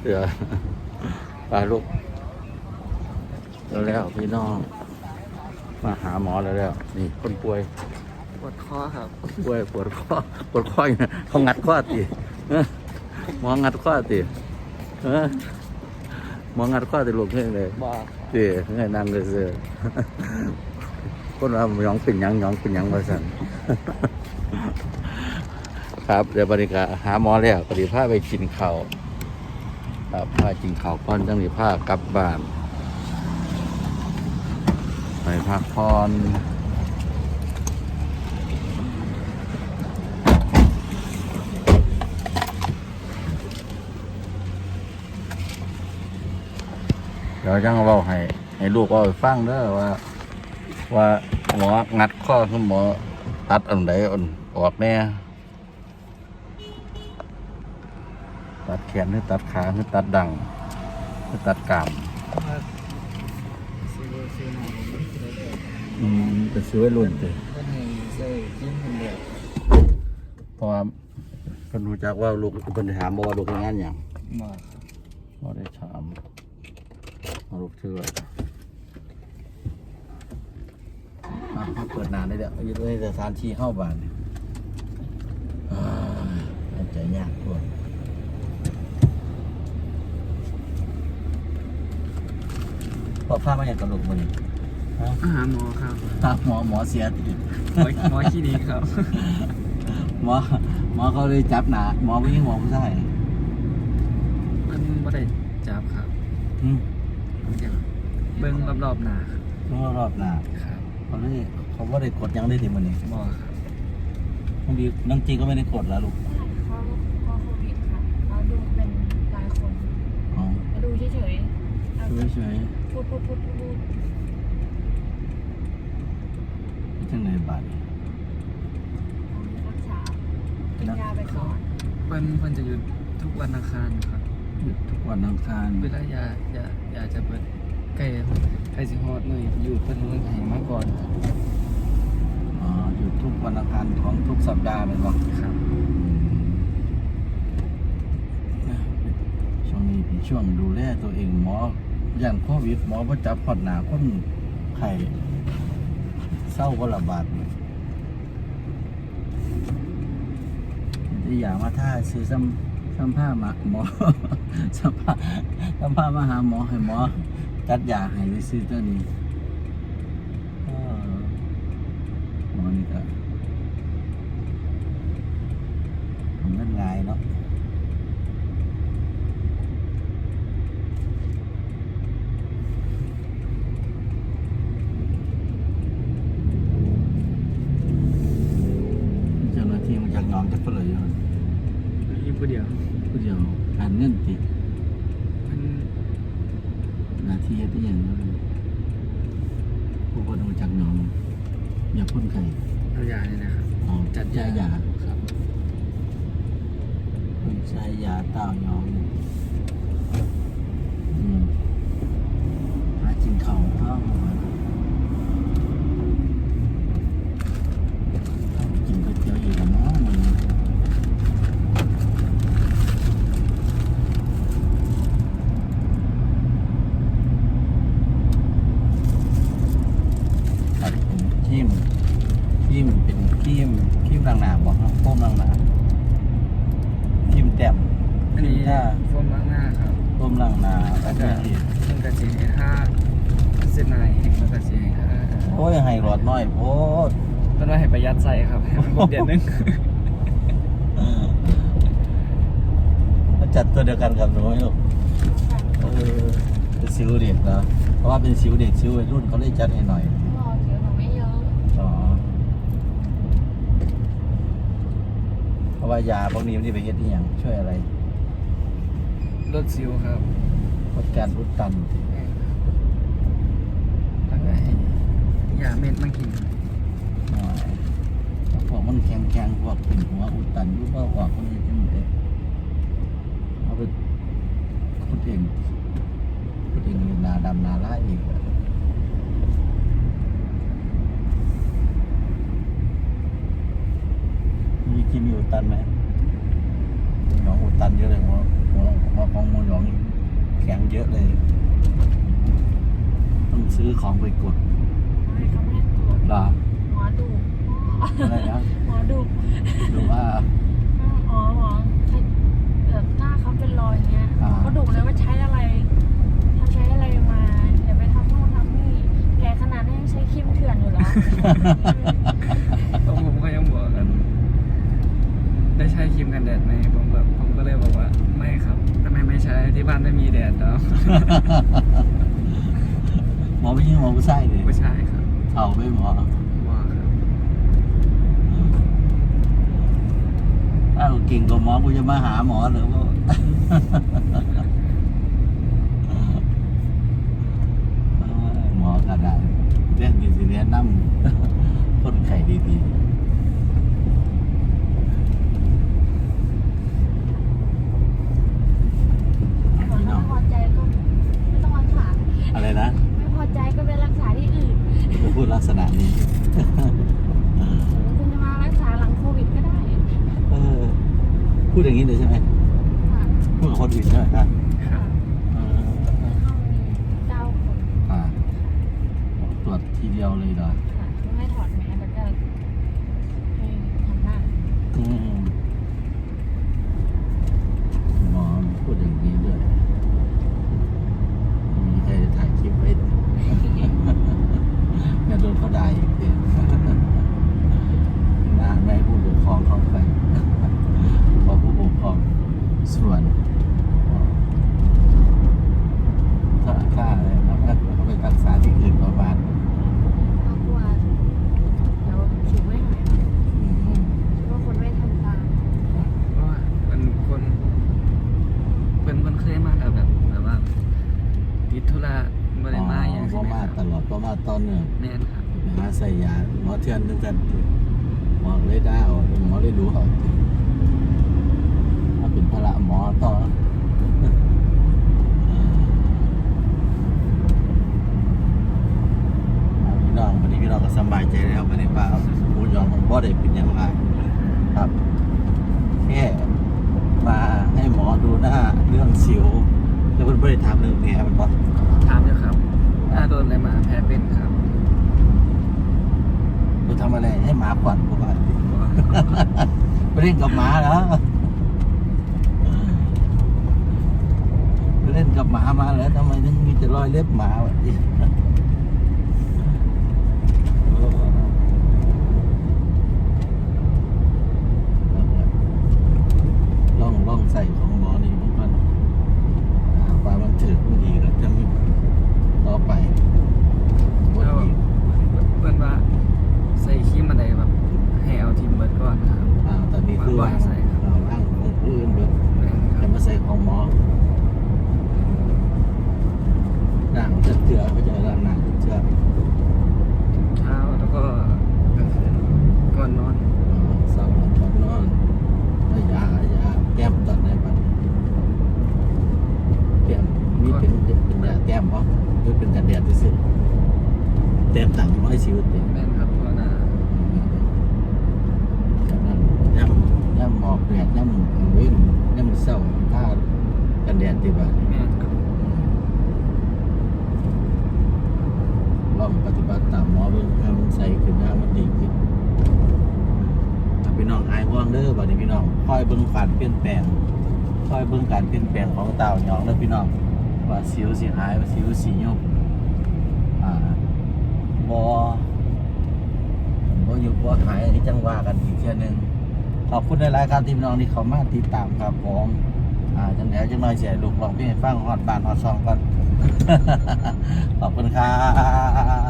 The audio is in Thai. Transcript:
เสือปลาลูกแล้วแล้วพี่น้อง มาหาหมอแล้วแล้ว นี่คนป่วยปวดคอครับป่วยปวดข้อปวดข้ออยู่นะเขางัดข้อตีเอ้อหมองัดข้อตีเออหมองัดข้อตีลูกเพ่งเลยบ่ตีเงยนั่งเลยเสือคนว่าหยองเป็นหยังหยองเป็นหยังมาสั่นครับเดี๋ยวบริการหาหมอแล้วปฏิภาไปกินข้าว ครับพากินข้าวก่อนจังหรือพากลับบ้าน ไปพักผ่อนเดี๋ยวจังเว่าให้ให้ลูกเอาไปฟังเด้อว่า ว่าหมองัดข้อคือหมอตัดอันใดอันออกแน่ ตัดแขนหรือตัดขาหรือตัดดังหรือตัดกามอืมจะซื้อไว้รุ่นเถอะก็ให้ใส่จิ้มคนเดียเพราะว่าเพิ่นรู้จักว่าลูกเพิ่นถามบอกว่าลูกเป็นงานหยังบ่ครับบ่ได้ถามลูกชื่อไว้อะมาเปิดนานได้เดี๋ยวอยู่ในสถานที่เข้าบ้านเนี่อ่าใจยากตัว พอพามาอย่างกับลูกมันฮะอาหารหมอครับพาหมอหมอเสียติหมอหมอคลินิกครับ หมอหมอเขาเลยจับหนาหมอผู้หญิงหมอผู้ชายมันบ่ได้จับครับอืมเดี๋ยวเบิ่งรอบๆหน้าต้องรอบหน้าครับเขาเลยเขาว่าได้กดหยังได้ทีมันนี่บ่ครับบางทีน้องจีก็ไม่ได้กดแล้วลูก เพราะเพราะโควิดค่ะเราดูเป็นรายคน อ๋อ มาดูเฉยๆ เอาช่วยช่วยพูดพูดพูดพูดพูดจังเลยบาดนี่รักษากินยาไปก่อนเพิ่นเพิ่นจะหยุดทุกวันอังคารครับ หยุดทุกวันอังคารเวลายายายาจะเปิดใกล้ใกล้สิฮอดมื้ออยู่เพิ่นเลยให้มาก่อนอ๋อหยุดทุกวันอังคารของทุกสัปดาห์เป็นวะครับช่วงนี้เป็นช่วงดูแลตัวเองหมอ ย่างโควิดหมอประจับพอดหนาคนไข้เศร้าก็ระบาดนี่ได้อยากมาท่าซื้อซ้ำซ้ำผ้ามาหมอซ้ำผ้าซ้ำผ้ามาหาหมอให้หมอจัดยาให้ไปซื้อตัวนี้หมอนี่ก็ทำเงินง่ายเนาะ ผู้เดียวผู้เดียวอ่านเงินติดเพิ่นหน้าที่ที่อย่างนั้นผู้คนมาจากหน้อง อย่าพ่นไข่เอายานี่นะครับอ๋อจัดยายาครับคนใช้ยาเต้าหน้องอืมหาจินเขาเอ้ากินก๋วยเตี๋ยวอยู่กับน้องมันตัดผมทิมทิมเป็นทิมทิมลังหนาบอกครับโค้มลังหนาทิมแต้ม อันนี้ถ้าโฟมล้างหน้าครับโค้มลังหนาแล้แล้ววก็ก็ที่มันก็สิให้ค่าเส้นในแห่งมันก็สิให้ค่าโอ้ยให้หลอดน้อยโพดเพิ่นว่าให้ประหยัดใส่ครับให้มันครบเดือนหนึงมาจัดตัวเดียวกันกับหนูไหมลูกเออเป็นซิวเด็กนะเพราะว่าเป็นซิวเด็กซิววัยรุ่นเขาเลยจัดให้หน่อยรอเดี๋ยวหนูไม่เยอะอ๋อเพราะว่ายาพวกนี้มันที่ไปเฮ็ดที่อย่างช่วยอะไร ลดสิวครับลดการอุดตันแล้วก็ให้ยาเม็ดมากินหน่อยพวกมันแข็งแข็งๆพวกเป็นหัวอุดตันอยุบว่าพวกคนนี้จังเลยเอาไปคุดเองคุดเองหนาดำหนาล่าอีกมีกินมีอุดตันไหม แข็งเยอะเลย ต้องซื้อของไปกดไม่เขาไม่ได้กรธหรอหมอดูอะไรนะหมอดูดุว่า อ๋อหมอแบบหน้าเขาเป็นรอยเงี้ยอ่เขาดุเลยว่าใช้อะไรทำใช้อะไรมาอย่าไปทำโน่นทำนี่แกขนาดนี้ใช้ครีมเถื่อนอยู่แล้ว ไม่ใช่หมอผู้ชายเลยไม่ใช่ครับเท่าไม่หมอว่าครับถ้าเก่งกว่าหมอกูจะมาหาหมอหรือว่าหมอกระดาษเรื่องดีสิเรียนนั่งคนไข้ดีๆ หมอ พี่น้ ถ้า อง ไม่พอใจก็ไม่ต้องรักษา อะไรนะ ไม่พอใจก็ไปรักษาที่อื่น จะพูดลักษณะนี้ คุณจะมารักษาหลังโควิดก็ได้ เออ พูดอย่างนี้เลยใช่ไหมค่ะพูดกับคนอื่นใช่ไหมครับครับเออในห้องมีเก้าคนอ่าตรวจทีเดียวเลยเหรอ ค่ะคือให้ถอดแมสแล้วก็ให้ทำหน้า อืมหมอพูดอย่างนี้ด้วยมีใครถ่ายคลิปไว้ อย่าโดนเขาด่าอีกเดียว นะไม่ให้ผู้ปกครองเข้าไป เพราะผู้ปกครองส่วนถ้าค่าอะไรนะเขาไปรักษาที่อื่นประมาณ เพราะกลัวเดี๋ยวผิวไม่หาย อืม เพราะคนไม่ทำตาม เพราะว่ามันคนเพิ่นเพิ่นเคยมาแล้วแบบแบบว่าติด ธุระบ่ได้มาอย่างก็ใช่ไหมมาคตรับลอดก็มาตอนเนื่องแม่นครับไปหาใส่ยาหมอเทือนนึงกันหมอเลยได้เอาหมอเลยรู้เขาถ้าเป็นพระหมอต่อพี่น้องวันนี้พี่น้องก็สบายใจแล้ววันนี้ป้าหมูยองของพ่อได้เป็นอยังไงครับ แค่มาให้หมอดูหน้าเรื่องสิว แล้วเพิ่นไม่ได้ถามเรื่องแผลมันบอกถามอยู่ครับถ้าโดนอะไรมาแพ้เป็นครับไปทำอะไรให้หมาขวัญปกติไปเล่นกับหมาเหรอไปเล่นกับหมามาแล้วทำไมถึงมีแต่รอยเล็บหมาแบบนี้ล่องล่องใส่ของหมอนี่บางคนปลามันถือบางทีก็จะมีต่อไปบาง แล้ว ที เพิ่นว่าใส่ครีมอะไรแบบให้เอาทีมเบิร์ดก่อนครับ อ่าตอนนี้คือว่าง ใส่ครับ อ่าว่างของผู้อื่นเบิด แม่นค จะ รับ มาใส่ของ หมอหนังจะเจือก็จะร่างหนังจะเจือเช้าแล้วก็กลางคืนก่อนนอนสาวตอนนอนยายาแก้มตอนไหนบ้างแก้มมีเป็นเป็นยาแก้มปะหรือเป็นกันแดดที่สุดแต้มต่างน้อยสิวเต็มแม่นครับเพราะว่าจากนั้นย่ำย่ำหมอกแดดย่ำเว้นย่ำเศร้าถ้า กันแดดตีบ้านแม่นครับลองปฏิบัติตามหมอเบิ่งให้มันใส่ขึ้นหน้ามันดีขึ้นถ้าพี่น้องอายว่างเด้อบัดนี้พี่น้องคอยเบิ่งการเปลี่ยนแปลงคอยเบิ่งการเปลี่ยนแปลงของเต่าหยองเด้อพี่น้องว่าสิวสิหายว่าสิวสิยุบอ่าบ่บ่ยุบบ่หายอันนี้จังว่ากันอีกเทื่อหนึงขอบคุณในรายการทีมน้องที่เขามาติดตามครับผม อ่าจังเดี๋ยวจังน้อยเสียลูกลองพี่ให้ฟังฮอดบ้านฮอดซองก่อน ขอบคุณครับ